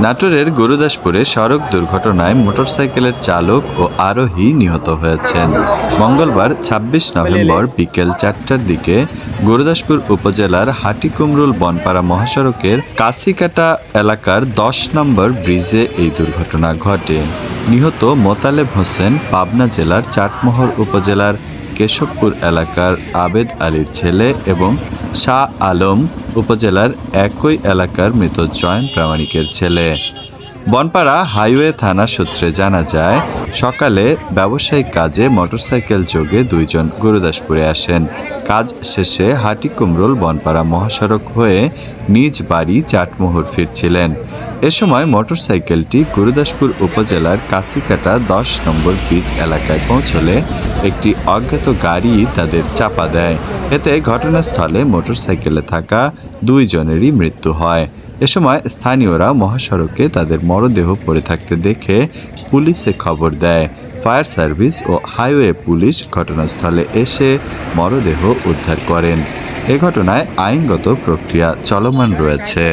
নাটোরের গুরুদাসপুরে সড়ক দুর্ঘটনায় মোটরসাইকেলের চালক ও আরোহী নিহত হয়েছেন। মঙ্গলবার ২৬ নভেম্বর বিকেল চারটার দিকে গুরুদাসপুর উপজেলার হাটিকুমরুল বনপাড়া মহাসড়কের কাশিকাটা এলাকার দশ নম্বর ব্রিজে এই দুর্ঘটনা ঘটে। নিহত মোতালেব হোসেন পাবনা জেলার চাটমোহর উপজেলার কেশবপুর এলাকার আবেদ আলীর ছেলে এবং শাহ আলম উপজেলার একই এলাকার মৃত জয়ন প্রামাণিকের ছেলে। বনপাড়া হাইওয়ে থানা সূত্রে জানা যায়, সকালে ব্যবসায়িক কাজে মোটরসাইকেল যোগে দুইজন গুরুদাসপুরে আসেন। কাজ শেষে হাটিকুমরুল বনপাড়া মহাসড়ক হয়ে নিজ বাড়ি চাটমোহর ফিরছিলেন। এ সময় মোটরসাইকেলটি গুরুদাসপুর উপজেলার কাশিকাটা দশ নম্বর ব্রিজ এলাকায় পৌঁছলে একটি অজ্ঞাত গাড়ি তাদের চাপা দেয়। এতে ঘটনাস্থলে মোটরসাইকেলে থাকা দুইজনেরই মৃত্যু হয়। এ সময় স্থানীয়রা মহাসড়কে তাদের মরদেহ পড়ে থাকতে দেখে পুলিশে খবর দেয়। ফায়ার সার্ভিস ও হাইওয়ে পুলিশ ঘটনাস্থলে এসে মরদেহ উদ্ধার করেন। এ ঘটনায় আইনগত প্রক্রিয়া চলমান রয়েছে।